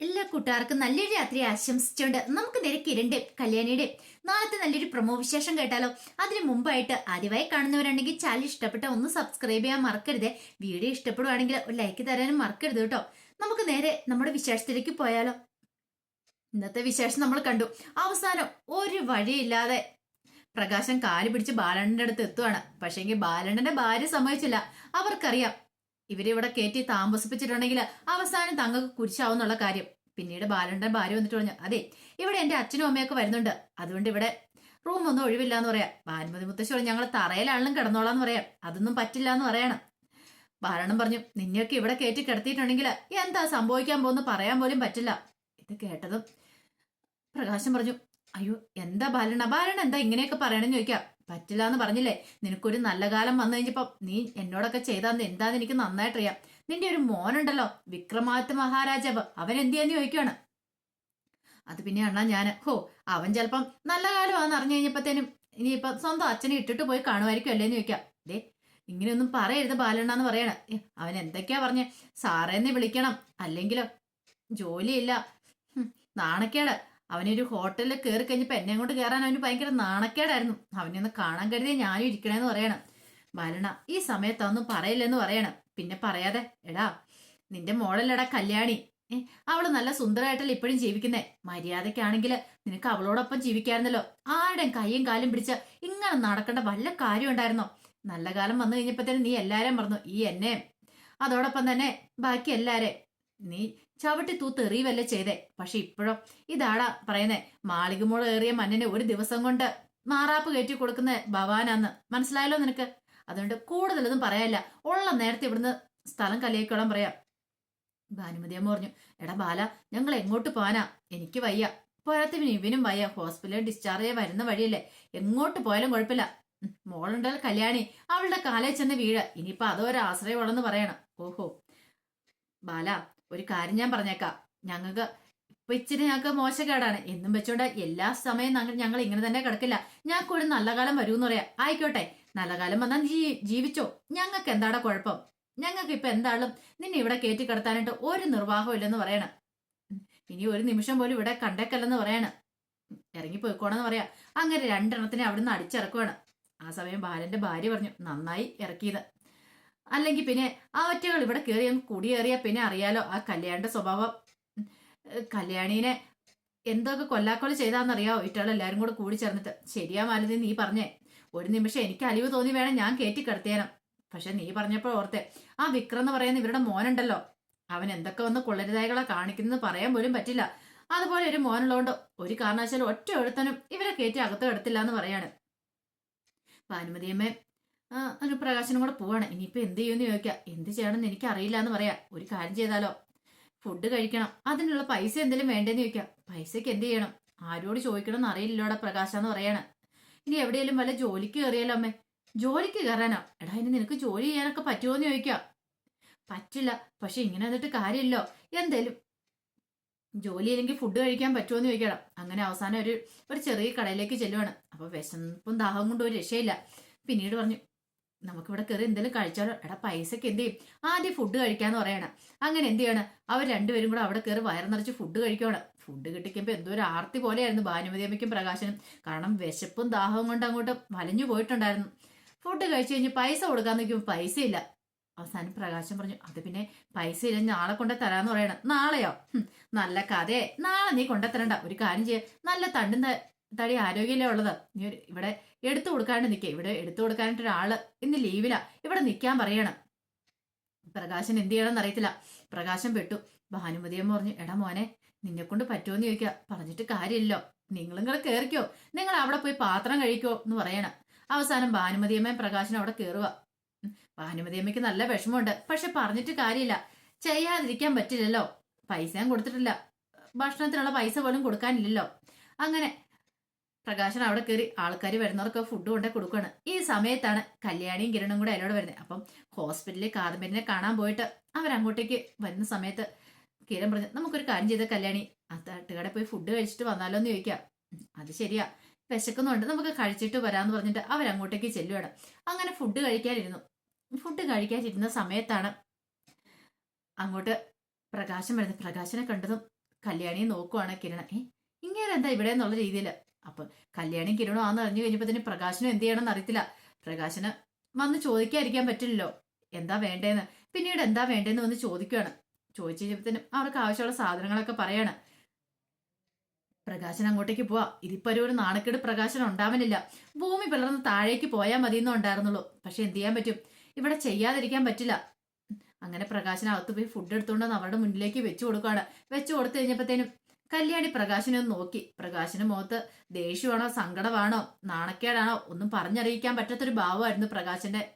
എല്ലാ കൂട്ടുകാർക്കും നല്ലൊരു രാത്രി ആശംസിച്ചുകൊണ്ട് നമുക്ക് നേരെ കിരണിന്റെ കല്യാണിയുടെ നാളത്തെ നല്ലൊരു പ്രൊമോ വിശേഷം കേട്ടാലോ? അതിന് മുമ്പായിട്ട് ആദ്യമായി കാണുന്നവരുണ്ടെങ്കിൽ ചാനൽ ഇഷ്ടപ്പെട്ട ഒന്ന് സബ്സ്ക്രൈബ് ചെയ്യാൻ മറക്കരുത്. വീഡിയോ ഇഷ്ടപ്പെടുവാണെങ്കിൽ ഒരു ലൈക്ക് തരാനും മറക്കരുത് കേട്ടോ. നമുക്ക് നേരെ നമ്മുടെ വിശേഷത്തിലേക്ക് പോയാലോ? ഇന്നത്തെ വിശേഷം നമ്മൾ കണ്ടു. അവസാനം ഒരു വഴിയില്ലാതെ പ്രകാശം കാൽ പിടിച്ച് ബാലണ്ണന്റെ അടുത്ത് എത്തുവാണ്. പക്ഷേങ്കിൽ ബാലണ്ണന്റെ ഭാര്യ സമ്മതിച്ചില്ല. അവർക്കറിയാം ഇവരിവിടെ കയറ്റി താമസിപ്പിച്ചിട്ടുണ്ടെങ്കിൽ അവസാനം തങ്ങൾക്ക് കുരിശാവുന്നുള്ള കാര്യം. പിന്നീട് ബാലണ്ടൻ ഭാര്യ വന്നിട്ട് പറഞ്ഞു അതെ ഇവിടെ എന്റെ അച്ഛനും അമ്മയൊക്കെ വരുന്നുണ്ട്. അതുകൊണ്ട് ഇവിടെ റൂം ഒന്നും ഒഴിവില്ല എന്ന് പറയാം. ഭാനുമതി മുത്തശ്ശി പറഞ്ഞു ഞങ്ങൾ തറയിലാണെങ്കിലും കിടന്നോളാന്ന് പറയാം. അതൊന്നും പറ്റില്ല എന്ന് പറയണം. ബാലണ്ണം പറഞ്ഞു നിന്നെയൊക്കെ ഇവിടെ കയറ്റി കിടത്തിയിട്ടുണ്ടെങ്കിൽ എന്താ സംഭവിക്കാൻ പോകുന്ന പറയാൻ പോലും പറ്റില്ല. ഇത് കേട്ടതും പ്രകാശം പറഞ്ഞു അയ്യോ എന്താ ബാലണ്ണ? ബാലണ്ണ എന്താ ഇങ്ങനെയൊക്കെ പറയണമെന്ന് ചോദിക്കാം. പറ്റില്ല എന്ന് പറഞ്ഞില്ലേ? നിനക്കൊരു നല്ല കാലം വന്നു കഴിഞ്ഞപ്പോ നീ എന്നോടൊക്കെ ചെയ്താന്ന് എന്താന്ന് എനിക്ക് നന്നായിട്ടറിയാം. നിന്റെ ഒരു മോനുണ്ടല്ലോ വിക്രമാദിത്യ മഹാരാജാവ്. അവൻ എന്തിയാന്ന് ചോദിക്കുവാണ്. അത് പിന്നെ അണ്ണാ ഞാൻ ഹോ അവൻ ചിലപ്പം നല്ല കാലമാണെന്ന് അറിഞ്ഞു കഴിഞ്ഞപ്പോഴത്തേനും ഇനിയിപ്പം സ്വന്തം അച്ഛനെ ഇട്ടിട്ട് പോയി കാണുമായിരിക്കും അല്ലേന്ന് ചോദിക്കാം. ദേ ഇങ്ങനെയൊന്നും പറയരുത് ബാലണ്ണാന്ന് പറയണ. അവൻ എന്തൊക്കെയാ പറഞ്ഞ? സാറേന്ന് വിളിക്കണം. അല്ലെങ്കിലോ? ജോലിയില്ല. നാണക്കേട്. അവനൊരു ഹോട്ടലിൽ കയറി കഴിഞ്ഞപ്പോ എന്നെ കൊണ്ട് കയറാൻ അവന് ഭയങ്കര നാണക്കേടായിരുന്നു. അവനെ ഒന്ന് കാണാൻ കരുതിയ ഞാനും ഇരിക്കണേന്ന് പറയണം. ബാലണ ഈ സമയത്ത് അതൊന്നും പറയില്ലെന്ന് പറയണം. പിന്നെ പറയാതെ എടാ നിന്റെ മോളല്ലടാ കല്യാണി. അവൾ നല്ല സുന്ദരമായിട്ടല്ല ഇപ്പോഴും ജീവിക്കുന്നേ? മര്യാദക്കാണെങ്കിൽ നിനക്ക് അവളോടൊപ്പം ജീവിക്കായിരുന്നല്ലോ. ആരുടെയും കൈയും കാലും പിടിച്ച ഇങ്ങനെ നടക്കേണ്ട വല്ല കാര്യം ഉണ്ടായിരുന്നോ? നല്ല കാലം വന്നു കഴിഞ്ഞപ്പോ തന്നെ നീ എല്ലാരെയും മറന്നു. ഈ എന്നെ അതോടൊപ്പം തന്നെ ബാക്കി എല്ലാരെ. നീ ചവിട്ടി തൂത്ത് എറിയുവല്ലേ ചെയ്തേ? പക്ഷെ ഇപ്പോഴും ഇതാടാ പറയുന്നേ മാളികമോൾ ഏറിയ മണ്ണിനെ ഒരു ദിവസം കൊണ്ട് മാറാപ്പ് കയറ്റി കൊടുക്കുന്ന ഭവാനാന്ന്. മനസ്സിലായല്ലോ നിനക്ക്? അതുകൊണ്ട് കൂടുതലൊന്നും പറയാല്ല ഉള്ള നേരത്തെ ഇവിടുന്ന് സ്ഥലം കലിയേക്കോളം പറയാം. ഭാനുമതി അമ്മ പറഞ്ഞു എടാ ബാല ഞങ്ങൾ എങ്ങോട്ട് പോവാനാ? എനിക്ക് വയ്യ. പോരാത്തവന് ഇവനും വയ്യ. ഹോസ്പിറ്റലിൽ ഡിസ്ചാർജ് ചെയ്യാൻ വരുന്ന വഴിയല്ലേ. എങ്ങോട്ട് പോയാലും കുഴപ്പമില്ല. ഉം, കല്യാണി. അവളുടെ കാലേ ചെന്ന് വീഴ. ഇനിയിപ്പോ അതോ ഒരു ആശ്രയമുള്ളെന്ന് പറയണം. ഓഹോ. ബാല ഒരു കാര്യം ഞാൻ പറഞ്ഞേക്കാം. ഞങ്ങൾക്ക് ഇപ്പൊ ഇച്ചിരി ഞങ്ങൾക്ക് മോശക്കേടാണ്. എന്നും വെച്ചോണ്ട് എല്ലാ സമയം ഞങ്ങൾ ഇങ്ങനെ തന്നെ കിടക്കില്ല. ഞങ്ങൾക്ക് ഒരു നല്ല കാലം വരൂന്ന് പറയാം. ആയിക്കോട്ടെ. നല്ല കാലം വന്നാൽ ജീ ജീവിച്ചോ? ഞങ്ങൾക്ക് എന്താടാ കുഴപ്പം? ഞങ്ങൾക്ക് ഇപ്പൊ എന്താളും? നിന്നെ ഇവിടെ കയറ്റി കിടത്താനായിട്ട് ഒരു നിർവാഹം ഇല്ലെന്ന് പറയണം. ഇനി ഒരു നിമിഷം പോലും ഇവിടെ കണ്ടേക്കല്ലെന്ന് പറയണം. ഇറങ്ങി പോയിക്കോണെന്ന് പറയാ. അങ്ങനെ രണ്ടെണ്ണത്തിനെ അവിടുന്ന് അടിച്ചിറക്കുവാണ്. ആ സമയം ബാലന്റെ ഭാര്യ പറഞ്ഞു നന്നായി ഇറക്കിയത്. അല്ലെങ്കിൽ പിന്നെ ആ ഒറ്റകൾ ഇവിടെ കയറി അങ്ങ് കുടിയേറിയ പിന്നെ അറിയാലോ ആ കല്യാണിന്റെ സ്വഭാവം. കല്യാണീനെ എന്തൊക്കെ കൊല്ലാക്കൊല ചെയ്താന്നറിയാവോ ഇറ്റകൾ എല്ലാരും കൂടെ കൂടി ചേർന്നിട്ട്. ശരിയാ മാലതി നീ പറഞ്ഞേ. ഒരു നിമിഷം എനിക്ക് അലിവ് തോന്നി വേണം ഞാൻ കയറ്റി കിടത്തിയേനം പക്ഷെ നീ പറഞ്ഞപ്പോൾ ഓർത്തെ ആ വിക്രം എന്ന് പറയുന്ന ഇവരുടെ മോനുണ്ടല്ലോ. അവൻ എന്തൊക്കെ വന്ന് കൊള്ളരുതായകളെ കാണിക്കുന്നത് പറയാൻ പോലും പറ്റില്ല. അതുപോലെ ഒരു മോനുള്ളതുകൊണ്ട് ഒരു കാരണവശാലും ഒറ്റ എഴുത്തനും ഇവരെ കയറ്റി അകത്ത് കിടത്തില്ല എന്ന് പറയാണ്. ഭാനുമതിയമ്മേ ആ, അനുപ്രകാശനും കൂടെ പോവാണ്. ഇനിയിപ്പോ എന്ത് ചെയ്യുമെന്ന് ചോദിക്കുക എന്ത് ചെയ്യണമെന്ന് എനിക്ക് അറിയില്ല എന്ന് പറയാ. ഒരു കാര്യം ചെയ്താലോ? ഫുഡ് കഴിക്കണം. അതിനുള്ള പൈസ എന്തെങ്കിലും വേണ്ടേന്ന് ചോദിക്കുക പൈസയ്ക്ക് എന്ത് ചെയ്യണം? ആരോട് ചോദിക്കണം എന്ന് അറിയില്ലോടെ പ്രകാശ എന്ന് പറയാണ്. ഇനി എവിടെയെങ്കിലും വല്ല ജോലിക്ക് കയറിയാലോ അമ്മേ? ജോലിക്ക് കയറാനോ? എടാ ഇനി നിനക്ക് ജോലി ചെയ്യാനൊക്കെ പറ്റുമോ എന്ന് പറ്റില്ല. പക്ഷെ ഇങ്ങനെ എന്നിട്ട് കാര്യമില്ലോ. എന്തേലും ജോലി ഇല്ലെങ്കിൽ ഫുഡ് കഴിക്കാൻ പറ്റുമോ എന്ന് ചോദിക്കണം അങ്ങനെ അവസാനം ഒരു ഒരു ചെറിയ കടയിലേക്ക് ചെല്ലുവാണ്. അപ്പൊ വിശപ്പും ദാഹം കൊണ്ട് ഒരു രക്ഷയില്ല. പിന്നീട് പറഞ്ഞു നമുക്കിവിടെ കയറി എന്തെങ്കിലും കഴിച്ചാലോ? എടാ പൈസക്ക് എന്ത് ചെയ്യും? ആദ്യം ഫുഡ് കഴിക്കാന്ന് പറയണം. അങ്ങനെ എന്ത് ചെയ്യണം? അവർ രണ്ടുപേരും കൂടെ അവിടെ കയറി വയറ് നിറച്ച് ഫുഡ് കഴിക്കണം ഫുഡ് കിട്ടിക്കുമ്പോൾ എന്തോ ഒരു ആർത്തി പോലെയായിരുന്നു ഭാനുമതി അമ്മയ്ക്കും പ്രകാശനും. കാരണം വിശപ്പും ദാഹവും കൊണ്ട് അങ്ങോട്ട് വലഞ്ഞു പോയിട്ടുണ്ടായിരുന്നു. ഫുഡ് കഴിച്ചു കഴിഞ്ഞ് പൈസ കൊടുക്കാൻ നോക്കിയപ്പോൾ പൈസയില്ല. അവസാനം പ്രകാശം പറഞ്ഞു അത് പിന്നെ പൈസ ഇല്ല നാളെ കൊണ്ടേ തരാന്ന് പറയണം. നാളെയോ? നല്ല കഥയെ. നാളെ നീ കൊണ്ടുത്തരണ്ട ഒരു കാര്യം ചെയ്യ. നല്ല തണ്ടും തടി ആരോഗ്യമല്ലേ ഉള്ളത്. നീ ഇവിടെ എടുത്തു കൊടുക്കാണ്ട് നിൽക്കുക ഇവിടെ എടുത്തു കൊടുക്കാനായിട്ട് ഒരാൾ ഇന്ന് ലീവില ഇവിടെ നിൽക്കാൻ പറയണം. പ്രകാശൻ എന്ത് ചെയ്യണമെന്ന് അറിയത്തില്ല. പ്രകാശം പെട്ടു. ഭാനുമതിയമ്മ പറഞ്ഞു എടാ മോനെ നിന്നെ കൊണ്ട് പറ്റുമോന്ന് ചോദിക്കുക പറഞ്ഞിട്ട് കാര്യമില്ലോ നിങ്ങളും കൂടെ കയറിക്കോ നിങ്ങൾ അവിടെ പോയി പാത്രം കഴിക്കോ എന്ന് പറയണം. അവസാനം ഭാനുമതിയമ്മയും പ്രകാശനും അവിടെ കയറുക ഭാനുമതിയമ്മയ്ക്ക് നല്ല വിഷമമുണ്ട്. പക്ഷെ പറഞ്ഞിട്ട് കാര്യമില്ല. ചെയ്യാതിരിക്കാൻ പറ്റില്ലല്ലോ. പൈസയും കൊടുത്തിട്ടില്ല. ഭക്ഷണത്തിനുള്ള പൈസ പോലും കൊടുക്കാനില്ലല്ലോ. അങ്ങനെ പ്രകാശൻ അവിടെ കയറി ആൾക്കാർ വരുന്നവർക്ക് ഫുഡ് കൊണ്ടേ കൊടുക്കുകയാണ് ഈ സമയത്താണ് കല്യാണിയും കിരണും കൂടെ അതിലൂടെ വരുന്നത് അപ്പം ഹോസ്പിറ്റലിൽ കാദംബരിനെ കാണാൻ പോയിട്ട് അവരങ്ങോട്ടേക്ക് വരുന്ന സമയത്ത് കിരൺ പറഞ്ഞു നമുക്കൊരു കാര്യം ചെയ്ത കല്യാണി ആ തട്ടുകടെ പോയി ഫുഡ് കഴിച്ചിട്ട് വന്നാലോ എന്ന് ചോദിക്കാം. അത് ശരിയാ. വിശക്കുന്നുണ്ട് നമുക്ക് കഴിച്ചിട്ട് വരാമെന്ന് പറഞ്ഞിട്ട് അവരങ്ങോട്ടേക്ക് ചെല്ലുവാണ്. അങ്ങനെ ഫുഡ് കഴിക്കാനിരുന്നു. ഫുഡ് കഴിക്കാനിരുന്ന സമയത്താണ് അങ്ങോട്ട് പ്രകാശം വരുന്നത്. പ്രകാശനെ കണ്ടതും കല്യാണിയെ നോക്കുവാണ് കിരണ ഏ ഇങ്ങനെ എന്താ ഇവിടെ എന്നുള്ള രീതിയിൽ അപ്പൊ കല്യാണി കിരണോ ആന്ന് അറിഞ്ഞു കഴിഞ്ഞപ്പോ പ്രകാശനും എന്ത് ചെയ്യണമെന്ന് അറിയത്തില്ല. പ്രകാശന് വന്ന് ചോദിക്കാതിരിക്കാൻ പറ്റില്ലല്ലോ. എന്താ വേണ്ടേന്ന്? പിന്നീട് എന്താ വേണ്ടേന്ന് വന്ന് ചോദിക്കുകയാണ് ചോദിച്ചു കഴിഞ്ഞപ്പോ അവർക്ക് ആവശ്യമുള്ള സാധനങ്ങളൊക്കെ പറയാണ്. പ്രകാശൻ അങ്ങോട്ടേക്ക് പോവാ. ഇതിപ്പോ ഒരു നാണക്കേട് പ്രകാശനം ഉണ്ടാവനില്ല ഭൂമി പിളർന്ന് താഴേക്ക് പോയാൽ മതി ഉണ്ടായിരുന്നുള്ളൂ. പക്ഷെ എന്ത് ചെയ്യാൻ പറ്റും? ഇവിടെ ചെയ്യാതിരിക്കാൻ പറ്റില്ല. അങ്ങനെ പ്രകാശൻ അകത്ത് പോയി ഫുഡ് എടുത്തുകൊണ്ട് അവരുടെ മുന്നിലേക്ക് വെച്ചു കൊടുക്കുകയാണ് വെച്ചു കൊടുത്തു കഴിഞ്ഞപ്പോഴത്തേനും കല്യാണി പ്രകാശനെ നോക്കി. പ്രകാശന് മുഖത്ത് ദേഷ്യമാണോ സങ്കടമാണോ നാണക്കേടാണോ ഒന്നും പറഞ്ഞറിയിക്കാൻ പറ്റാത്തൊരു ഭാവമായിരുന്നു പ്രകാശന്റെ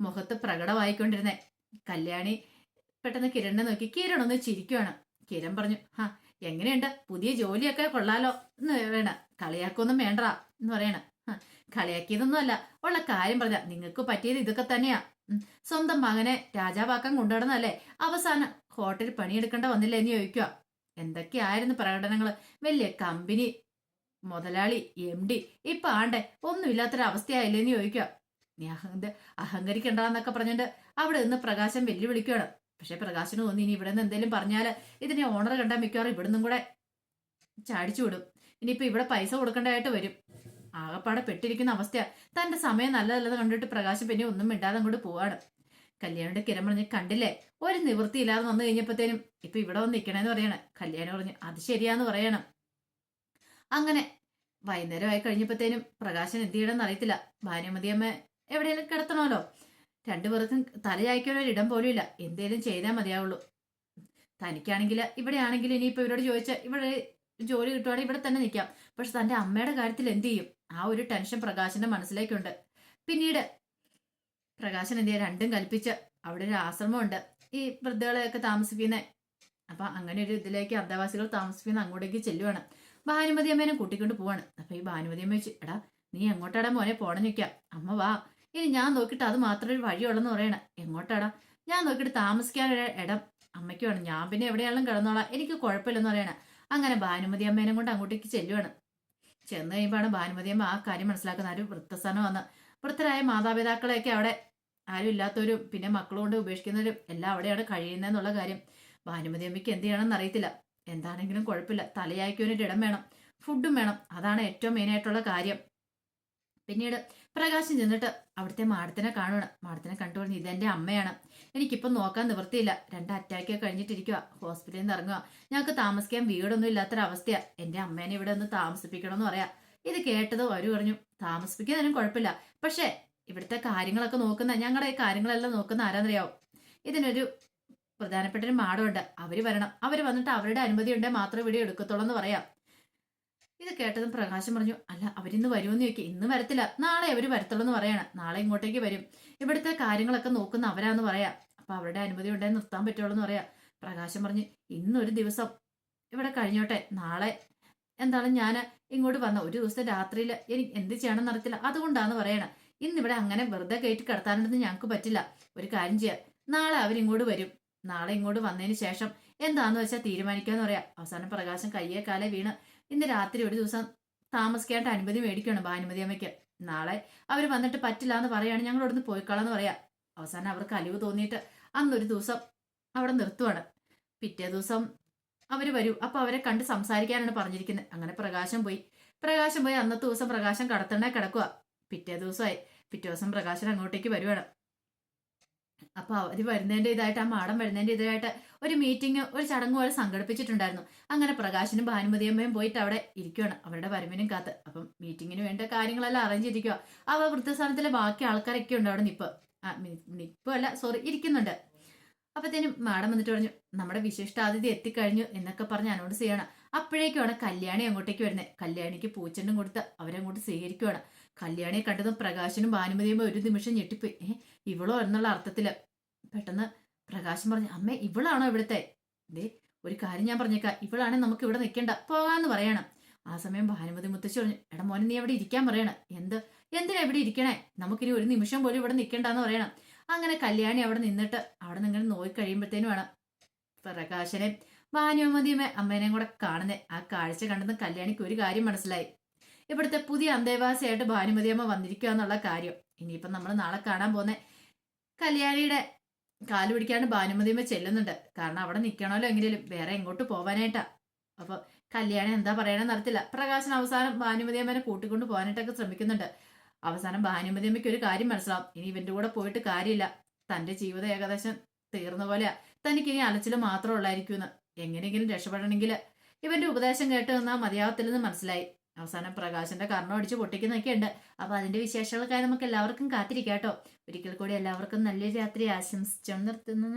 മുഖത്ത് പ്രകടമായിക്കൊണ്ടിരുന്നേ. കല്യാണി പെട്ടെന്ന് കിരണിനെ നോക്കി. കിരൺ ഒന്ന് ചിരിക്കുവാണ്. കിരൺ പറഞ്ഞു ഹാ എങ്ങനെയുണ്ട്? പുതിയ ജോലിയൊക്കെ കൊള്ളാലോ. എന്ന് വേണ കളിയാക്കൊന്നും വേണ്ട. എന്ന് പറയണ. "ഹ, കളിയാക്കിയതൊന്നും അല്ല. ഉള്ള കാര്യം പറഞ്ഞ നിങ്ങൾക്ക് പറ്റിയത് ഇതൊക്കെ തന്നെയാ. സ്വന്തം മകനെ രാജാവാക്കാൻ കൊണ്ടുവന്നല്ലേ അവസാനം ഹോട്ടലിൽ പണിയെടുക്കേണ്ട വന്നില്ല? എന്ന് ചോദിക്കുക എന്തൊക്കെയായിരുന്നു പ്രകടനങ്ങൾ വലിയ കമ്പനി മുതലാളി എം ഡി ഇപ്പൊ ആണ്ടെ ഒന്നുമില്ലാത്തൊരവസ്ഥയായില്ലേന്ന് ചോദിക്കുക നീ അഹങ്ക അഹങ്കരിക്കണ്ടെന്നൊക്കെ പറഞ്ഞിട്ട് അവിടെ നിന്ന് പ്രകാശം വെല്ലുവിളിക്കുകയാണ് പക്ഷെ പ്രകാശന് തോന്നി ഇനി ഇവിടെ നിന്ന് എന്തെങ്കിലും പറഞ്ഞാൽ ഇതിനെ ഓണർ കണ്ടാൽ മിക്കവാറും ഇവിടെ നിന്നും കൂടെ ചാടിച്ചു വിടും. ഇവിടെ പൈസ കൊടുക്കേണ്ടതായിട്ട് വരും. ആകപ്പാടെ പെട്ടിരിക്കുന്ന അവസ്ഥയാ. തന്റെ സമയം നല്ലതല്ലെന്ന് കണ്ടിട്ട് പ്രകാശം പിന്നെ ഒന്നും മിണ്ടാതെ അങ്ങോട്ട് പോവാണ്. കല്യാണിയുടെ കിരം പറഞ്ഞ് കണ്ടില്ലേ? ഒരു നിവൃത്തിയില്ലാതെ വന്നു കഴിഞ്ഞപ്പോഴത്തേനും ഇപ്പൊ ഇവിടെ വന്ന് നിൽക്കണേന്ന് പറയണേ. കല്യാണി പറഞ്ഞു അത് ശരിയാന്ന് പറയണം. അങ്ങനെ വൈകുന്നേരം ആയി കഴിഞ്ഞപ്പോഴത്തേനും പ്രകാശൻ എന്ത് ചെയ്യണമെന്ന് അറിയത്തില്ല. ഭാര്യമതിയമ്മ എവിടെയെങ്കിലും കിടത്തണമല്ലോ. രണ്ടുപേർക്കും തലയായിക്കാൻ ഒരു ഇടം പോലും ഇല്ല. എന്തേലും ചെയ്താൽ മതിയാവുള്ളൂ. തനിക്കാണെങ്കിൽ ഇവിടെ ആണെങ്കിൽ ഇനിയിപ്പോ ഇവരോട് ചോദിച്ചാൽ ഇവിടെ ജോലി കിട്ടുവാണെങ്കിൽ ഇവിടെ തന്നെ നിൽക്കാം പക്ഷെ തന്റെ അമ്മയുടെ കാര്യത്തിൽ എന്ത് ചെയ്യും? ആ ഒരു ടെൻഷൻ പ്രകാശന്റെ മനസ്സിലേക്കുണ്ട്. പിന്നീട് പ്രകാശൻ എന്തിയ രണ്ടും കൽപ്പിച്ച് അവിടെ ഒരു ആശ്രമമുണ്ട്. ഈ വൃദ്ധകളെയൊക്കെ താമസിക്കുന്നത് അപ്പൊ അങ്ങനെ ഒരു ഇതിലേക്ക് അർദ്ധവാസികൾ താമസിക്കുന്ന അങ്ങോട്ടേക്ക് ചെല്ലുവാണ്. ഭാനുമതി അമ്മേനെ കൂട്ടിക്കൊണ്ട് പോവാണ്. അപ്പൊ ഈ ഭാനുമതി അമ്മ വെച്ച് എടാ നീ എങ്ങോട്ടാടാ മോനെ പോണെന്ന് നിൽക്കാ അമ്മ വാ. ഇനി ഞാൻ നോക്കിയിട്ട് അത് മാത്രമേ ഒരു വഴിയുള്ളെന്ന് പറയണ. എങ്ങോട്ടാടാ? ഞാൻ നോക്കിയിട്ട് താമസിക്കാൻ ഒരു ഇടം അമ്മയ്ക്ക് വേണം. ഞാൻ പിന്നെ എവിടെയാണെങ്കിലും കിടന്നോളാം. എനിക്ക് കുഴപ്പമില്ലെന്ന് പറയണ. അങ്ങനെ ഭാനുമതി അമ്മേനെ കൊണ്ട് അങ്ങോട്ടേക്ക് ചെല്ലുവാണ്. ചെന്ന് കഴിയുമ്പോഴാണ് ഭാനുമതി അമ്മ ആ കാര്യം മനസ്സിലാക്കുന്ന ഒരു വൃത്തസ്ഥാനം വന്ന് വൃത്തരായ മാതാപിതാക്കളെയൊക്കെ അവിടെ ആരും ഇല്ലാത്തവരും പിന്നെ മക്കളുകൊണ്ട് ഉപേക്ഷിക്കുന്നവരും എല്ലാം അവിടെയാണ് കഴിയുന്നതെന്നുള്ള കാര്യം. ഭാനുമതി അമ്മയ്ക്ക് എന്ത് ചെയ്യണമെന്ന് അറിയത്തില്ല. എന്താണെങ്കിലും കുഴപ്പമില്ല. തലയായിക്കൊരു ഇടം വേണം. ഫുഡും വേണം. അതാണ് ഏറ്റവും മെയിൻ ആയിട്ടുള്ള കാര്യം. പിന്നീട് പ്രകാശം ചെന്നിട്ട് അവിടുത്തെ മാഡത്തിനെ കാണുകയാണ് മാഡത്തിനെ കണ്ടു പറഞ്ഞു ഇതെന്റെ അമ്മയാണ്. എനിക്കിപ്പം നോക്കാൻ നിവൃത്തിയില്ല. രണ്ട് അറ്റാക്കൊക്കെ കഴിഞ്ഞിട്ടിരിക്കുക ഹോസ്പിറ്റലിൽ നിന്ന് ഇറങ്ങുക ഞങ്ങൾക്ക് താമസിക്കാൻ വീടൊന്നും ഇല്ലാത്തൊരവസ്ഥയാണ് എന്റെ അമ്മേനെ ഇവിടെ ഒന്ന് താമസിപ്പിക്കണമെന്ന് പറയാം. ഇത് കേട്ടത് അവർ പറഞ്ഞു. താമസിപ്പിക്കുന്നതിനും കുഴപ്പമില്ല. പക്ഷേ ഇവിടുത്തെ കാര്യങ്ങളൊക്കെ നോക്കുന്ന ഞങ്ങളുടെ ഈ കാര്യങ്ങളെല്ലാം നോക്കുന്ന ആരാന്നറിയാവും? ഇതിനൊരു പ്രധാനപ്പെട്ട ഒരു മാടമുണ്ട്. അവർ വരണം. അവർ വന്നിട്ട് അവരുടെ അനുമതി ഉണ്ടെങ്കിൽ മാത്രമേ വീഡിയോ എടുക്കത്തുള്ളൂ എന്ന് പറയാം. ഇത് കേട്ടതും പ്രകാശം പറഞ്ഞു അല്ല അവരിന്ന് വരുമെന്ന് ചോദിക്കും. ഇന്ന് വരത്തില്ല. നാളെ അവർ വരത്തുള്ളൂ എന്ന് പറയണം. നാളെ ഇങ്ങോട്ടേക്ക് വരും. ഇവിടുത്തെ കാര്യങ്ങളൊക്കെ നോക്കുന്ന അവരാന്ന് പറയാം. അപ്പൊ അവരുടെ അനുമതി ഉണ്ടെങ്കിൽ നിർത്താൻ പറ്റുള്ളൂ എന്ന് പറയാം. പ്രകാശം പറഞ്ഞു ഇന്നൊരു ദിവസം. ഇവിടെ കഴിഞ്ഞോട്ടെ. നാളെ എന്താണ് ഞാൻ ഇങ്ങോട്ട് വന്ന? ഒരു ദിവസം രാത്രിയിൽ എനിക്ക് എന്ത് ചെയ്യണം അറിയത്തില്ല. അതുകൊണ്ടാന്ന് പറയണം. ഇന്നിവിടെ അങ്ങനെ വെറുതെ കയറ്റി കിടത്താനൊന്നും ഞങ്ങൾക്ക് പറ്റില്ല. ഒരു കാര്യം ചെയ്യാം. നാളെ അവരിങ്ങോട്ട് വരും. നാളെ ഇങ്ങോട്ട് വന്നതിന് ശേഷം എന്താന്ന് വെച്ചാൽ തീരുമാനിക്കാന്ന് പറയാം. അവസാനം പ്രകാശം കയ്യെ കാലേ വീണ്. ഇന്ന് രാത്രി ഒരു ദിവസം താമസിക്കാനായിട്ട് അനുമതി മേടിക്കണം ഭാനുമതി അമ്മയ്ക്ക്. നാളെ അവർ വന്നിട്ട് പറ്റില്ല എന്ന് പറയാണ് ഞങ്ങൾ അവിടുന്ന് പോയിക്കളാന്ന് പറയാം. അവസാനം അവർക്ക് അലിവ് തോന്നിയിട്ട് അന്നൊരു ദിവസം അവിടെ നിർത്തുവാണ്. പിറ്റേ ദിവസം അവർ വരൂ. അപ്പൊ അവരെ കണ്ട് സംസാരിക്കാനാണ് പറഞ്ഞിരിക്കുന്നത് അങ്ങനെ പ്രകാശം പോയി. പ്രകാശം പോയി. അന്നത്തെ ദിവസം പ്രകാശം കടത്തണേ കിടക്കുക പിറ്റേ ദിവസമായി. പിറ്റേ ദിവസം പ്രകാശൻ അങ്ങോട്ടേക്ക് വരുവാണ്. അപ്പൊ അവർ വരുന്നതിന്റെ ഇതായിട്ട് ആ മാഡം വരുന്നതിന്റെ ഇതായിട്ട് ഒരു മീറ്റിംഗ് ഒരു ചടങ്ങ് പോലെ സംഘടിപ്പിച്ചിട്ടുണ്ടായിരുന്നു. അങ്ങനെ പ്രകാശനും ഭാനുമതിയമ്മയും പോയിട്ട് അവിടെ ഇരിക്കുകയാണ് അവരുടെ വരവിനും കാത്ത്. അപ്പം മീറ്റിങ്ങിന് വേണ്ട കാര്യങ്ങളെല്ലാം അറേഞ്ച് ചെയ്തിരിക്കുക അവ വൃദ്ധസ്ഥാനത്തിലെ ബാക്കി ആൾക്കാരൊക്കെ ഉണ്ട് അവിടെ നിപ്പ്. ആ നിപ്പ് അല്ല സോറി ഇരിക്കുന്നുണ്ട്. അപ്പത്തേനും മാഡം വന്നിട്ട് പറഞ്ഞു നമ്മുടെ വിശിഷ്ടാതിഥി എത്തിക്കഴിഞ്ഞു എന്നൊക്കെ പറഞ്ഞ് അനൗൺസ് ചെയ്യണം. അപ്പോഴേക്കുമാണ് കല്യാണി അങ്ങോട്ടേക്ക് വരുന്നത് കല്യാണിക്ക് പൂച്ചെണ്ടും കൊടുത്ത് അവരങ്ങോട്ട് സ്വീകരിക്കുവാണ്. കല്യാണിയെ കണ്ടതും പ്രകാശനും ഭാനുമതിയും ഒരു നിമിഷം ഞെട്ടിപ്പോയി. ഏ ഇവളോ? എന്നുള്ള അർത്ഥത്തിൽ പെട്ടെന്ന് പ്രകാശം പറഞ്ഞു അമ്മേ ഇവളാണോ ഇവിടുത്തെ? ദേ ഒരു കാര്യം ഞാൻ പറഞ്ഞേക്കാം ഇവളാണെ നമുക്ക് ഇവിടെ നിൽക്കേണ്ട പോകാന്ന് പറയണം. ആ സമയം ഭാനുമതി മുത്തശ്ശി പറഞ്ഞു എടാ മോനെ നീ എവിടെ ഇരിക്കാൻ പറയണം? എന്ത്? എന്തിനാ എവിടെ ഇരിക്കണേ? നമുക്കിനി ഒരു നിമിഷം പോലും ഇവിടെ നിൽക്കേണ്ടെന്ന് പറയണം. അങ്ങനെ കല്യാണി അവിടെ നിന്നിട്ട് അവിടെ നിങ്ങൾ നോയി വേണം പ്രകാശനെ ഭാനുമതിയുമേ അമ്മേനെയും കൂടെ കാണുന്നേ. ആ കാഴ്ച കണ്ടെന്ന് കല്യാണിക്ക് ഒരു കാര്യം മനസ്സിലായി. ഇവിടുത്തെ പുതിയ അന്തേവാസിയായിട്ട് ഭാനുമതിയമ്മ വന്നിരിക്കുക എന്നുള്ള കാര്യം. ഇനിയിപ്പം നമ്മൾ നാളെ കാണാൻ പോകുന്ന കല്യാണിയുടെ കാൽ പിടിക്കാണ്ട് ഭാനുമതിയമ്മ ചെല്ലുന്നുണ്ട്. കാരണം അവിടെ നിൽക്കണമല്ലോ എങ്ങനെയും വേറെ എങ്ങോട്ട് പോവാനായിട്ടാ. അപ്പൊ കല്യാണം എന്താ പറയണമെന്ന് അറിയത്തില്ല. പ്രകാശൻ അവസാനം ഭാനുമതി അമ്മേനെ കൂട്ടിക്കൊണ്ട് പോകാനായിട്ടൊക്കെ ശ്രമിക്കുന്നുണ്ട്. അവസാനം ഭാനുമതി അമ്മയ്ക്ക് ഒരു കാര്യം മനസ്സിലാവും. ഇനി ഇവന്റെ കൂടെ പോയിട്ട് കാര്യമില്ല. തന്റെ ജീവിതം ഏകദേശം തീർന്ന പോലെയാ. തനിക്ക് ഇനി അലച്ചിൽ മാത്രമേ ഉള്ളായിരിക്കും എങ്ങനെയെങ്കിലും രക്ഷപ്പെടണമെങ്കിൽ ഇവന്റെ ഉപദേശം കേട്ട് നിന്നാൽ മതിയാവത്തില്ലെന്ന് മനസ്സിലായി. അവസാനം പ്രകാശന്റെ കർണം അടിച്ച് പൊട്ടിക്കുന്നൊക്കെ ഉണ്ട്. അപ്പൊ അതിന്റെ വിശേഷങ്ങൾക്കായി നമുക്ക് എല്ലാവർക്കും കാത്തിരിക്കാം കേട്ടോ. ഒരിക്കൽ കൂടി എല്ലാവർക്കും നല്ലൊരു രാത്രി ആശംസിച്ചു നിർത്തുന്നു.